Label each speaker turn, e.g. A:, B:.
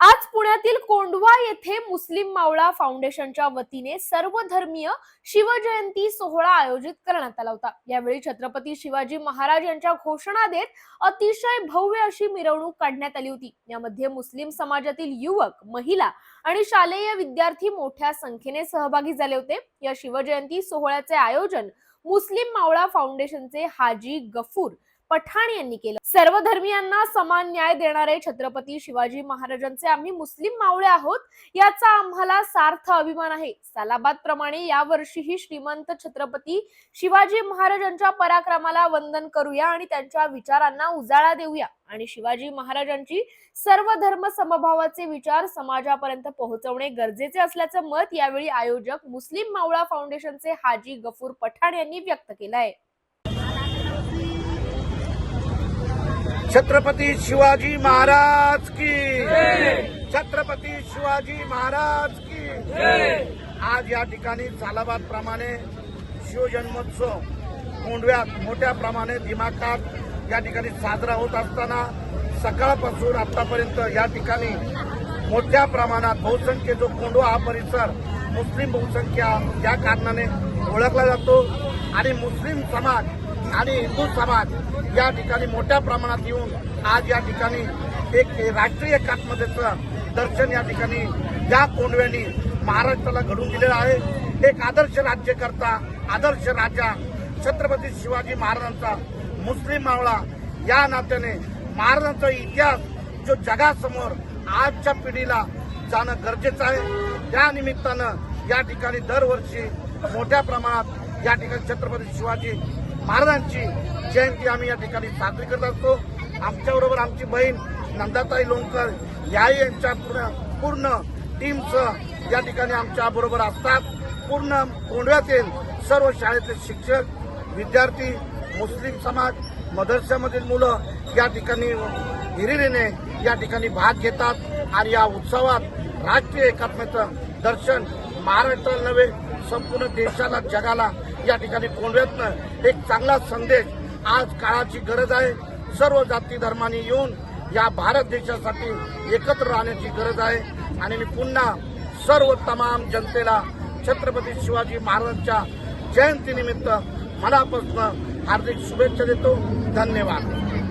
A: आज पुण्यातील कोंढवा येथे मुस्लिम मावळा फाउंडेशनच्या वतीने सर्वधर्मीय शिवजयंती सोहळा आयोजित करण्यात आला होता. यावेळी छत्रपती शिवाजी महाराज यांच्या घोषणा देत अतिशय भव्य अशी मिरवणूक काढण्यात आली होती. यामध्ये मुस्लिम समाजातील युवक महिला आणि शालेय विद्यार्थी मोठ्या संख्येने सहभागी झाले होते. या शिवजयंती सोहळ्याचे आयोजन मुस्लिम मावळा फाउंडेशनचे हाजी गफूर पठाण यांनी केलं. सर्व धर्मियांना समान न्याय देणारे छत्रपती शिवाजी महाराजांचे आम्ही मुस्लिम मावळे आहोत याचा आम्हाला सार्थ अभिमान आहे. सालाबाद प्रमाणे यावर्षीही श्रीमंत छत्रपती शिवाजी महाराजांच्या पराक्रमाला वंदन करूया आणि त्यांच्या विचारांना उजाळा देऊया. आणि शिवाजी महाराजांची सर्व धर्म समभावाचे विचार समाजापर्यंत पोहोचवणे गरजेचे असल्याचं मत यावेळी आयोजक मुस्लिम मावळा फाउंडेशनचे हाजी गफूर पठाण यांनी व्यक्त केलं आहे
B: छत्रपती शिवाजी महाराज की। छत्रपती शिवाजी महाराज की। आज या ठिकाणी सालाबाद प्रमाणे शिवजन्मोत्सव कोंडव्यात मोठ्या प्रमाणे दिमाखात या ठिकाणी साजरा होत असताना सकाळपासून आतापर्यंत या ठिकाणी मोठ्या प्रमाणात बहुसंख्य जो कोंडवा हा परिसर मुस्लिम बहुसंख्या या कारणाने ओळखला जातो. आणि मुस्लिम समाज आणि हिंदू समाज या ठिकाणी मोठ्या प्रमाणात येऊन आज या ठिकाणी एक राष्ट्रीय एकात्मतेचं दर्शन या ठिकाणी या कोंडव्यांनी महाराष्ट्राला घडून दिलेलं आहे. एक आदर्श राज्यकर्ता आदर्श राजा छत्रपती शिवाजी महाराजांचा मुस्लिम मावळा या नात्याने महाराजांचा इतिहास जो जगासमोर आजच्या पिढीला जाणं गरजेचं आहे. त्या निमित्तानं या ठिकाणी दरवर्षी मोठ्या प्रमाणात या ठिकाणी छत्रपती शिवाजी महाराजांची जयंती आम्ही या ठिकाणी साजरी करत असतो. आमच्याबरोबर आमची बहीण नंदाताई लोणकर याही यांच्या पूर्ण पूर्ण टीमचं या ठिकाणी आमच्या बरोबर असतात. पूर्ण कोंडव्यातील सर्व शाळेतले शिक्षक विद्यार्थी मुस्लिम समाज मदरशामधील मुलं या ठिकाणी हिरिरीने या ठिकाणी भाग घेतात आणि या उत्सवात राष्ट्रीय एकात्मतेचं दर्शन महाराष्ट्राला नव्हे संपूर्ण देशाला जगाला या ठिकाणी कोंडव्यातनं एक चांगला संदेश आज काळाची गरज आहे. सर्व जाती धर्मांनी येऊन या भारत देशासाठी एकत्र राहण्याची गरज आहे. आणि मी पुन्हा सर्व तमाम जनतेला छत्रपती शिवाजी महाराजांच्या जयंतीनिमित्त मनापासून हार्दिक शुभेच्छा देतो. धन्यवाद.